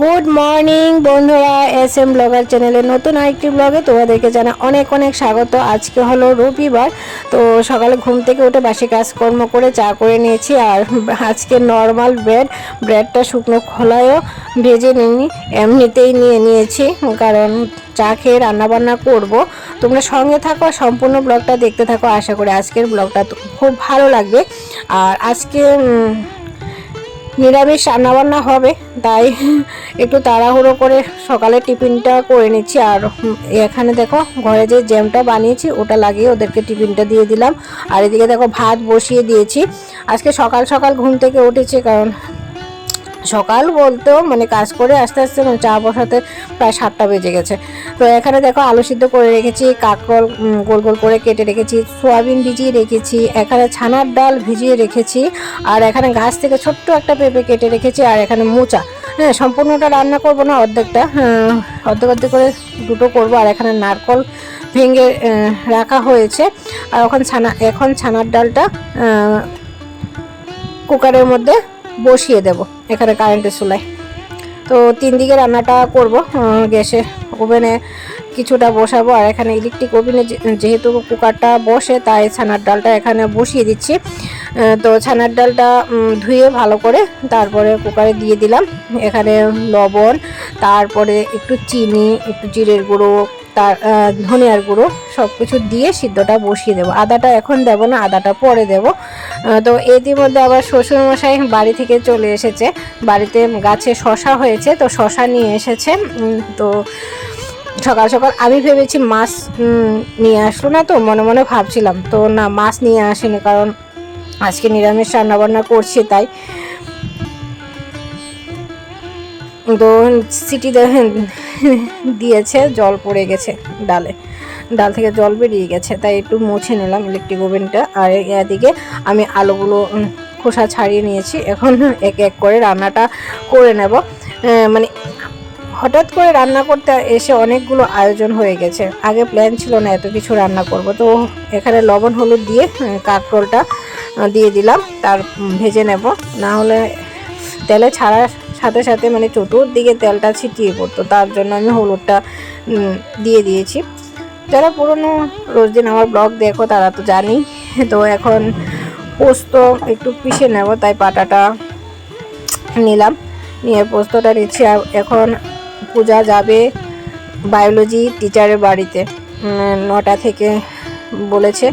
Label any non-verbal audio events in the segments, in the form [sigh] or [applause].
Good morning বন্ধুরা S M blogger চ্যানেলের নতুন আরেকটি ব্লগে তোমাদেরকে জানা অনেক অনেক স্বাগত। আজকে হলো রবিবার, তো সকালে ঘুম থেকে উঠে বাসি কাজকর্ম করে চা করে নিয়েছি আর আজকে নর্মাল ব্রেড ব্রেডটা শুকনো খোলায়ও ভেজে নিইনি, এমনিতেই নিয়ে নিয়েছি কারণ চা খেয়ে রান্নাবান্না করব। তোমরা সঙ্গে থাকো সম্পূর্ণ ব্লগটা দেখতে থাকো, আশা করি আজকের ব্লগটা খুব ভালো লাগবে। আর আজকে নিরামিষ রান্নাবান্না হবে, তাই একটু তাড়াহুড়ো করে সকালে টিফিনটা করে নিচ্ছি। আর এখানে দেখো ঘরে যে জ্যামটা বানিয়েছি, ওটা লাগিয়ে ওদেরকে টিফিনটা দিয়ে দিলাম। আর এদিকে দেখো ভাত বসিয়ে দিয়েছি। আজকে সকাল সকাল ঘুম থেকে উঠেছি কারণ সকাল বলতেও মানে কাজ করে আস্তে আস্তে মানে চা বসাতে প্রায় সাতটা বেজে গেছে। তো এখানে দেখো আলু সিদ্ধ করে রেখেছি কাকরল গোল গোল করে কেটে রেখেছি সোয়াবিন ভিজিয়ে রেখেছি এখানে ছানার ডাল ভিজিয়ে রেখেছি আর এখানে গাছ থেকে ছোট্ট একটা পেঁপে কেটে রেখেছি আর এখানে মোচা। হ্যাঁ সম্পূর্ণটা রান্না করব না অর্ধেকটা হ্যাঁ, অর্ধেক অর্ধেক করে দুটো করব আর এখানে নারকল ভেঙে রাখা হয়েছে। আর ওখানে ছানা এখন ছানার ডালটা কুকারের মধ্যে বসিয়ে দেব এখানে কারেন্টের চুলায়। তো তিন দিকে রান্নাটা করব গ্যাসে ওভেনে কিছুটা বসাবো, আর এখানে ইলেকট্রিক ওভেনে যেহেতু কুকারটা বসে, তাই ছানার ডালটা এখানে বসিয়ে দিচ্ছি। তো ছানার ডালটা ধুয়ে ভালো করে তারপরে কুকারে দিয়ে দিলাম। এখানে লবণ, তারপরে একটু চিনি, একটু জিরের গুঁড়ো তার ধনিয়ার গুঁড়ো সব কিছু দিয়ে সিদ্ধটা বসিয়ে দেবো। আদাটা এখন দেবো না, আদাটা পরে দেবো। তো ইতিমধ্যে আবার শ্বশুরমশাই বাড়ি থেকে চলে এসেছে। বাড়িতে গাছে শশা হয়েছে, তো শশা নিয়ে এসেছে। তো সকাল সকাল আমি ভেবেছি মাছ নিয়ে আসলো না তো, মনে মনে ভাবছিলাম। তো না, মাছ নিয়ে আসেনি, কারণ আজকে নিরামিষ রান্নাবান্না করছি, তাই তো সিটি দিয়েছে, জল পড়ে গেছে ডালে। ডাল থেকে জল বেরিয়ে গেছে, তাই একটু মুছে নিলাম ইলেকট্রিক ওভেনটা আর এদিকে আমি আলুগুলো খোসা ছাড়িয়ে নিয়েছি। এখন এক এক করে রান্নাটা করে নেব। মানে হঠাৎ করে রান্না করতে এসে অনেকগুলো আয়োজন হয়ে গেছে। আগে প্ল্যান ছিল না এত কিছু রান্না করব। তো এখানে লবণ, হলুদ দিয়ে কাঁকরোলটা দিয়ে দিলাম। তার ভেজে নেব। না হলে তেলে ছাড়ার সাথে সাথে মানে চতুর্দিকে তেলটা ছিটিয়ে পড়তো। তার জন্য আমি হলুদটা দিয়ে দিয়েছি। যারা পুরনো রোজ দিন আমার ব্লগ দেখো, তারা তো জানি তো এখন পোস্ত একটু পিষে নেব, তাই পাটাটা নিলাম। নিয়ে পোস্তটা নিচ্ছি। আর এখন পূজা যাবে বায়োলজি টিচারের বাড়িতে। নটা থেকে বলেছে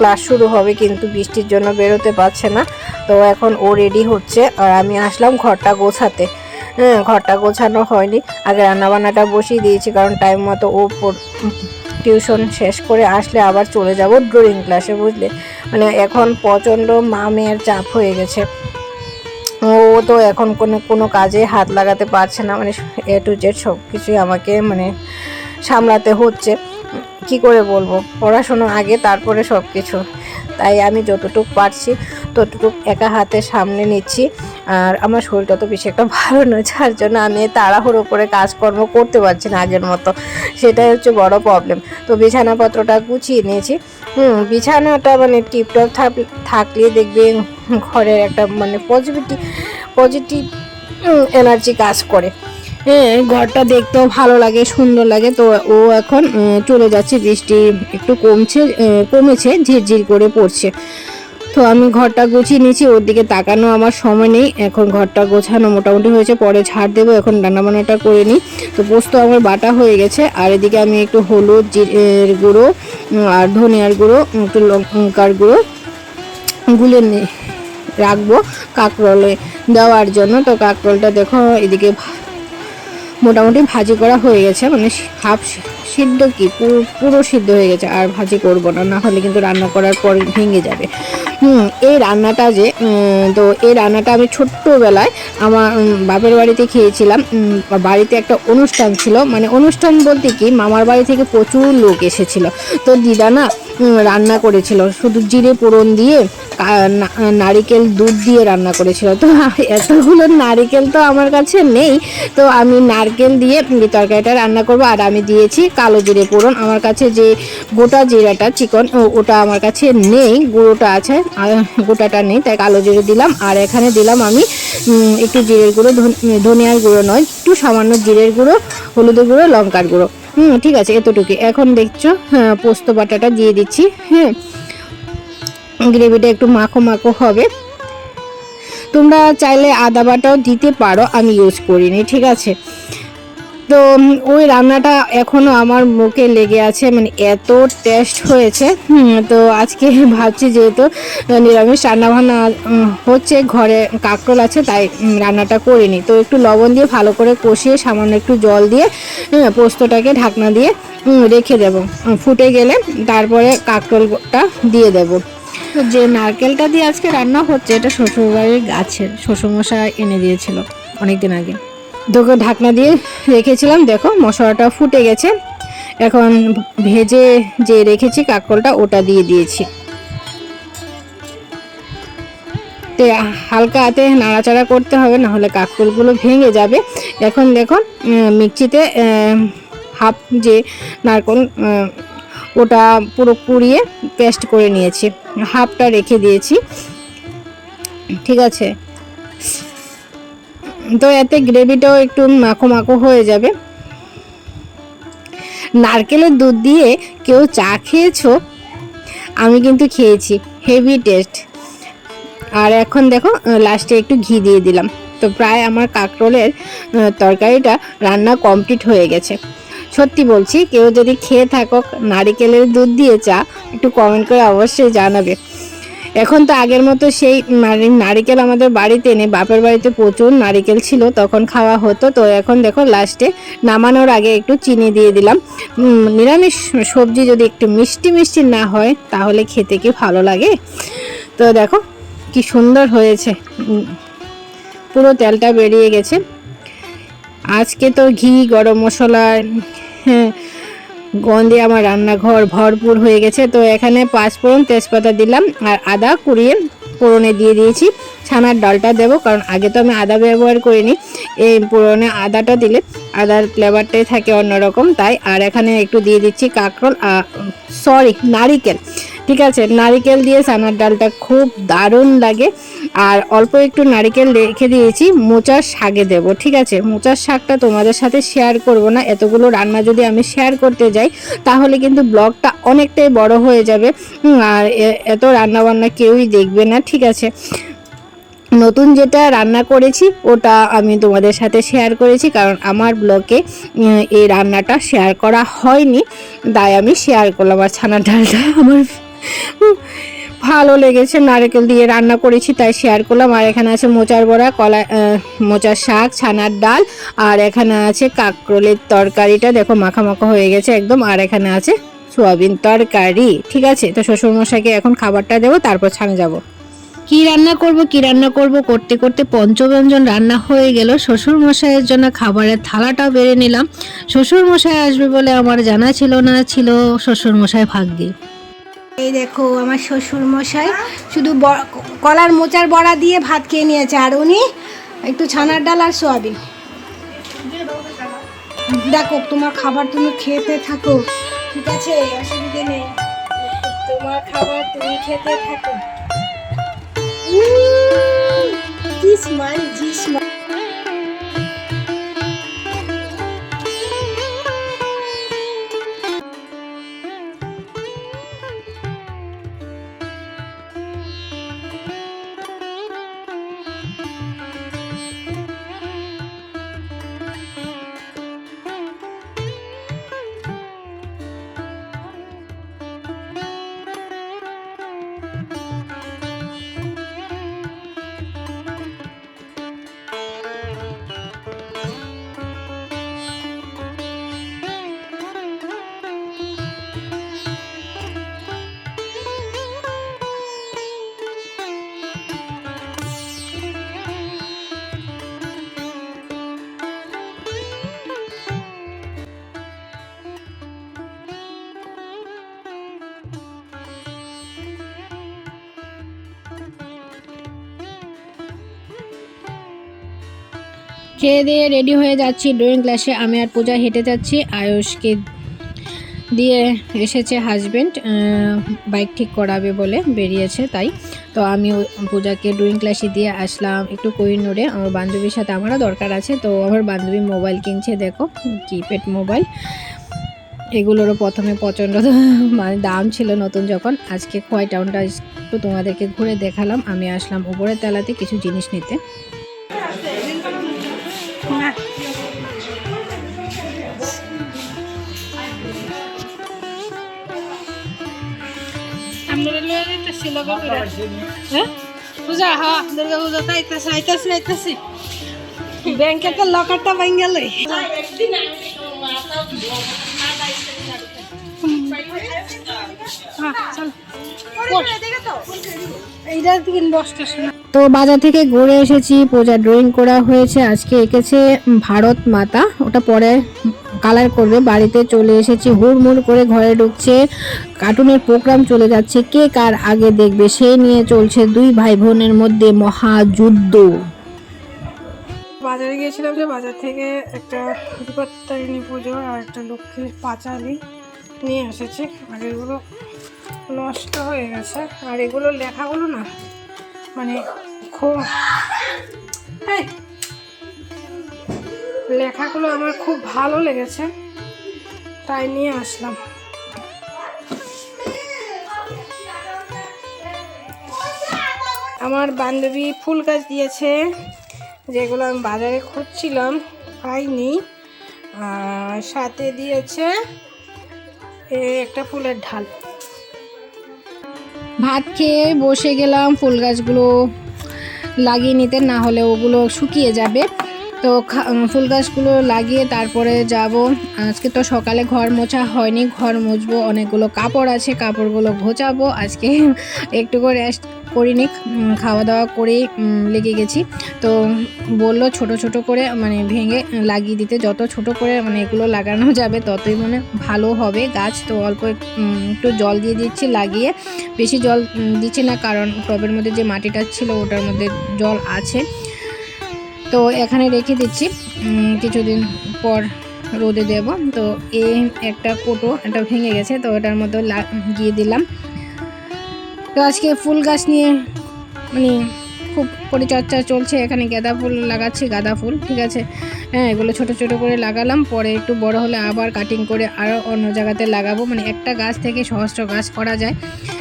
ক্লাস শুরু হবে, কিন্তু বৃষ্টির জন্য বেরোতে পারছে না। তো এখন ও রেডি হচ্ছে আর আমি আসলাম ঘরটা গোছাতে। হ্যাঁ ঘরটা গোছানো হয়নি। আগে রান্নাবান্নাটা বসিয়ে দিয়েছি, কারণ টাইম মতো ও টিউশন শেষ করে আসলে আবার চলে যাব ড্রয়িং ক্লাসে বুঝলে? মানে এখন প্রচণ্ড মা মেয়ের চাপ হয়ে গেছে। ও তো এখন কোনো কোনো কাজে হাত লাগাতে পারছে না মানে এ টু জেড সব কিছুই আমাকে মানে সামলাতে হচ্ছে। কি করে বলব? পড়াশুনো আগে, তারপরে সব কিছু তাই আমি যতটুক পারছি, ততটুক একা হাতে সামনে নিচ্ছি। আর আমার শরীরটা তো বেশি একটা ভালো নয়, যার জন্য আমি তাড়াহুড়ো করে কাজকর্ম করতে পারছি না আগের মতো। সেটাই হচ্ছে বড় প্রবলেম তো বিছানাপত্রটা গুছিয়ে নিয়েছি। হুম, বিছানাটা মানে টিপটপ থাকলে দেখবে ঘরের একটা মানে পজিটিভিটি পজিটিভ এনার্জি কাজ করে। হ্যাঁ ঘরটা দেখতেও ভালো লাগে, সুন্দর লাগে। তো ও এখন চলে যাচ্ছে, বৃষ্টি একটু কমছে কমেছে, ঝিরঝির করে পড়ছে। তো আমি ঘরটা গুছিয়ে নিয়েছি, ওর দিকে তাকানো আমার সময় নেই। এখন ঘরটা গোছানো মোটামুটি হয়েছে, পরে ছাড় দেবো, এখন রান্নাবান্নাটা করে নিই। তো পোস্ত আমার বাটা হয়ে গেছে, আর এদিকে আমি একটু হলুদ, জিরের গুঁড়ো আর ধনিয়ার গুঁড়ো একটু লঙ্কার গুঁড়ো গুলে রাখব কাঁকরোলে দেওয়ার জন্য। তো কাঁকরোলটা দেখো, এদিকে মোটামুটি ভাজি করা হয়ে গেছে মানে হাফ সিদ্ধ কি? পুরো সিদ্ধ হয়ে গেছে, আর ভাজি করব না না হলে কিন্তু রান্না করার পর ভেঙে যাবে। হুম, এই রান্নাটা যে তো এই রান্নাটা আমি ছোট্টবেলায় আমার বাপের বাড়িতে খেয়েছিলাম। বাড়িতে একটা অনুষ্ঠান ছিল। মানে অনুষ্ঠান বলতে কি, মামার বাড়ি থেকে প্রচুর লোক এসেছিল। তো দিদা না রান্না করেছিল। শুধু জিরে পোড়ন দিয়ে নারিকেল দুধ দিয়ে রান্না করেছিল। তো এতগুলো নারিকেল তো আমার কাছে নেই। তো আমি নারকেল দিয়ে তরকারিটা রান্না করব। আর আমি দিয়েছি কালো জিরে পোড়ন আমার কাছে যে গোটা জিরাটা, চিকন ওটা আমার কাছে নেই। গুঁড়োটা আছে। গোটাটা নেই তাই কালো জিরে দিলাম। আর এখানে দিলাম আমি একটু জিরের গুঁড়ো ধনিয়ার গুঁড়ো নয় একটু সামান্য জিরের গুঁড়ো হলুদের গুঁড়ো লঙ্কার গুঁড়ো। হুম ঠিক আছে এতটুকু এখন দেখছ হ্যাঁ, পোস্ত বাটাটা দিয়ে দিচ্ছি হ্যাঁ। গ্রেভিটা একটু মাখো মাখো হবে। তোমরা চাইলে আদা বাটাও দিতে পারো আমি ইউজ করিনি ঠিক আছে। তো ওই রান্নাটা এখনও আমার মুখে লেগে আছে মানে এত টেস্ট হয়েছে। তো আজকে ভাবছি যেহেতু নিরামিষ রান্না বান্না হচ্ছে, ঘরে কাঁকরোল আছে, তাই রান্নাটা করিনি তো একটু লবণ দিয়ে ভালো করে কষিয়ে সামান্য একটু জল দিয়ে পোস্তটাকে ঢাকনা দিয়ে রেখে দেব। ফুটে গেলে তারপরে কাঁকরোলটা দিয়ে দেব। তো যে নারকেলটা দিয়ে আজকে রান্না হচ্ছে, এটা শ্বশুরবাড়ির গাছের, শ্বশুরমশাই এনে দিয়েছিল অনেকদিন আগে। তোকে ঢাকনা দিয়ে রেখেছিলাম। দেখো, মশলাটা ফুটে গেছে। এখন ভেজে যে রেখেছি কাকরোলটা, ওটা দিয়ে দিয়েছি। তো হালকা হাতে নাড়াচাড়া করতে হবে না হলে কাকরোলগুলো ভেঙে যাবে। এখন দেখো মিক্সিতে হাফ যে নারকল ওটা পুরো কুড়িয়ে পেস্ট করে নিয়েছি। হাফটা রেখে দিয়েছি। ঠিক আছে? তো এতে গ্রেভিটাও একটু মাখো মাখো হয়ে যাবে। নারকেলের দুধ দিয়ে কেউ চা খেয়েছো? আমি কিন্তু খেয়েছি হেভি টেস্ট আর এখন দেখো লাস্টে একটু ঘি দিয়ে দিলাম। তো প্রায় আমার কাঁকরোলের তরকারিটা রান্না কমপ্লিট হয়ে গেছে। সত্যি বলছি, কেউ যদি খেয়ে থাকো, নারিকেলের দুধ দিয়ে চা, একটু কমেন্ট করে অবশ্যই জানাবে। এখন তো আগের মতো সেই নারিকেল আমাদের বাড়িতে নেই, বাপের বাড়িতে প্রচুর নারিকেল ছিল, তখন খাওয়া হতো, তো এখন দেখো লাস্টে নামানোর আগে একটু চিনি দিয়ে দিলাম। নিরামিষ সবজি যদি একটু মিষ্টি মিষ্টি না হয়, তাহলে খেতে কি ভালো লাগে? তো দেখো কি সুন্দর হয়েছে। পুরো তেলটা বেরিয়ে গেছে। আজকে তো ঘি, গরম মশলা হ্যাঁ গন্ধে আমার রান্নাঘর ভরপুর হয়ে গেছে। তো এখানে পাঁচফোড়ন তেজপাতা দিলাম আর আদা কুড়িয়ে পোড়নে দিয়ে দিয়েছি। ছানার ডালটা দেবো কারণ আগে তো আমি আদা ব্যবহার করিনি। এই পোড়নে আদাটা দিলে আদার ফ্লেভারটাই থাকে অন্যরকম। তাই আর এখানে একটু দিয়ে দিচ্ছি কাঁকরোল সরি নারিকেল। ঠিক আছে, নারিকেল দিয়ে ছানার ডালটা খুব দারুণ লাগে। আর অল্প একটু নারিকেল রেখে দিয়েছি, মোচার শাকে দেব, ঠিক আছে? মোচার শাকটা তোমাদের সাথে শেয়ার করব না, এতগুলো রান্না যদি আমি শেয়ার করতে যাই, তাহলে কিন্তু ব্লগটা অনেকটাই বড় হয়ে যাবে। আর এত রান্না বান্না কেউই দেখবে না, ঠিক আছে? নতুন যেটা রান্না করেছি, ওটা আমি তোমাদের সাথে শেয়ার করেছি, কারণ আমার ব্লগে এই রান্নাটা শেয়ার করা হয়নি, তাই আমি শেয়ার করলাম, আর ছানার ডালটা আমার ভালো লেগেছে, নারকেল দিয়ে রান্না করেছি, তাই শেয়ার করলাম। আর এখানে আছে মোচার বড়া, কলা মোচার শাক, ছানার ডাল, আর এখানে আছে কাঁকরোলের তরকারিটা। দেখো মাখা মাখা হয়ে গেছে একদম। আর এখানে আছে সোয়াবিন তরকারি। ঠিক আছে? তো শ্বশুরমশাইকে এখন খাবারটা দেবো, তারপর ছানে যাব। কি রান্না করব, কি রান্না করব? করতে করতে পঞ্চব্যঞ্জন রান্না হয়ে গেল। শ্বশুর মশাইয়ের জন্য খাবারের থালাটাও বেড়ে নিলাম। শ্বশুর মশাই আসবে বলে আমার জানা ছিল না, ছিল শ্বশুর মশাই ভাগ্যে। এই দেখো, আমার শ্বশুর মশাই শুধু কলার মোচার বড়া দিয়ে ভাত খেয়ে নিয়েছে, আর উনি একটু ছানার ডাল আর সোয়াবিন। দেখো, তোমার খাবার তুমি খেতে থাকো। ঠিক আছে? অসুবিধে নেই। তোমার খাবার তুমি খেতে থাকো। কি স্মাইল খেয়ে দিয়ে রেডি হয়ে যাচ্ছি। ড্রয়িং ক্লাসে আমি আর পূজা হেঁটে যাচ্ছি। আয়ুষকে দিয়ে এসেছে হাজব্যান্ড বাইক ঠিক করাবে বলে বেরিয়েছে তাই। তো আমি পূজাকে ড্রয়িং ক্লাসে দিয়ে আসলাম। একটু কোহিনুরে আমার বান্ধবীর সাথে আমারও দরকার আছে। তো আমার বান্ধবী মোবাইল কিনছে, দেখো কিপ্যাড মোবাইল এগুলোরও প্রথমে প্রচণ্ড [laughs] মানে দাম ছিল নতুন যখন। আজকে খোয়াই টাউনটা একটু তোমাদেরকে ঘুরে দেখালাম। আমি আসলাম উপরের তলাতে কিছু জিনিস নিতে। পূজা হ্যাঁ দুর্গা পূজা তো আইতাছে আইতাছে আইতাছে ব্যাংকে তো লকারটা ভাঙ গেল তো বাজার থেকে ঘুরে এসেছি, পূজা ড্রয়িং করা হয়েছে, আজকে এঁকেছে ভারত মাতা, ওটা পরে কালার করবে। বাড়িতে চলে এসেছি, হুড়মুড় করে ঘরে ঢুকছে। কার্টুনের প্রোগ্রাম চলে যাচ্ছে, কে কার আগে দেখবে? সে নিয়ে চলছে দুই ভাই বোনের মধ্যে মহাযুদ্ধ। বাজারে গিয়েছিলাম যে, বাজার থেকে একটা বিপত্তারিণী পুজো আর একটা লক্ষ্মীর পাঁচালি নিয়ে এসেছি। আর এগুলো নষ্ট হয়ে গেছে। আর এগুলো লেখাগুলো না মানে খুব! লেখাগুলো আমার খুব ভালো লেগেছে। তাই নিয়ে আসলাম। আমার বান্ধবী ফুল গাছ দিয়েছে, যেগুলো আমি বাজারে খুঁজছিলাম, পাইনি। সাথে দিয়েছে একটা ফুলের ঢাল। ভাত খেয়ে বসে গেলাম, ফুল গাছগুলো লাগিয়ে নিতে, না হলে ওগুলো শুকিয়ে যাবে। তো ফুল গাছগুলো লাগিয়ে তারপরে যাব। আজকে তো সকালে ঘর মোছা হয়নি, ঘর মুছবো, অনেকগুলো কাপড় আছে, কাপড়গুলো ঘোচাবো। আজকে [laughs] একটু করে রেস্ট করিনি খাওয়া দাওয়া করেই লেগে গেছি। তো বলল ছোট ছোট করে মানে ভেঙে লাগিয়ে দিতে, যত ছোট করে মানে এগুলো লাগানো [laughs] যাবে ততই মানে ভালো হবে গাছ। তো অল্প একটু জল দিয়ে দিচ্ছি, লাগিয়ে। বেশি জল দিচ্ছি না, কারণ টবের মধ্যে যে মাটিটা ছিল ওটার মধ্যে জল আছে। তো এখানে রেখে দিচ্ছি কিছুদিন পর রোদে দেব। তো এই একটা কোটো এটা ভেঙে গেছে, তো এটার মধ্যে লাগিয়ে দিলাম। তো আজকে ফুল গাছ নিয়ে মানে খুব পরিচর্যা চলছে। এখানে গাঁদা ফুল লাগাচ্ছি, গাঁদা ফুল, ঠিক আছে? হ্যাঁ এগুলো ছোট ছোট করে লাগালাম। পরে একটু বড় হলে আবার কাটিং করে আরও অন্য জায়গাতে লাগাবো। মানে একটা গাছ থেকে সহস্র গাছ করা যায়।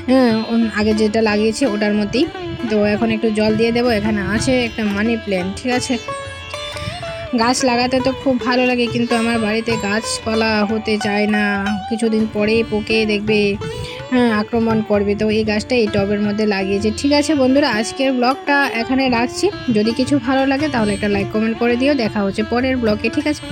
হ্যাঁ আগে যেটা লাগিয়েছি ওটার মধ্যেই। তো এখন একটু জল দিয়ে দেবো, এখানে আছে একটা মানি প্ল্যান্ট ঠিক আছে? গাছ লাগাতে তো খুব ভালো লাগে, কিন্তু আমার বাড়িতে গাছপালা হতে চায় না। কিছুদিন পরেই পোকে দেখবে হ্যাঁ আক্রমণ করবে। তো এই গাছটা এই টবের মধ্যে লাগিয়েছে। ঠিক আছে বন্ধুরা, আজকের ব্লগটা এখানে রাখছি। যদি কিছু ভালো লাগে তাহলে একটা লাইক কমেন্ট করে দিও। দেখা হচ্ছে পরের ব্লগে, ঠিক আছে?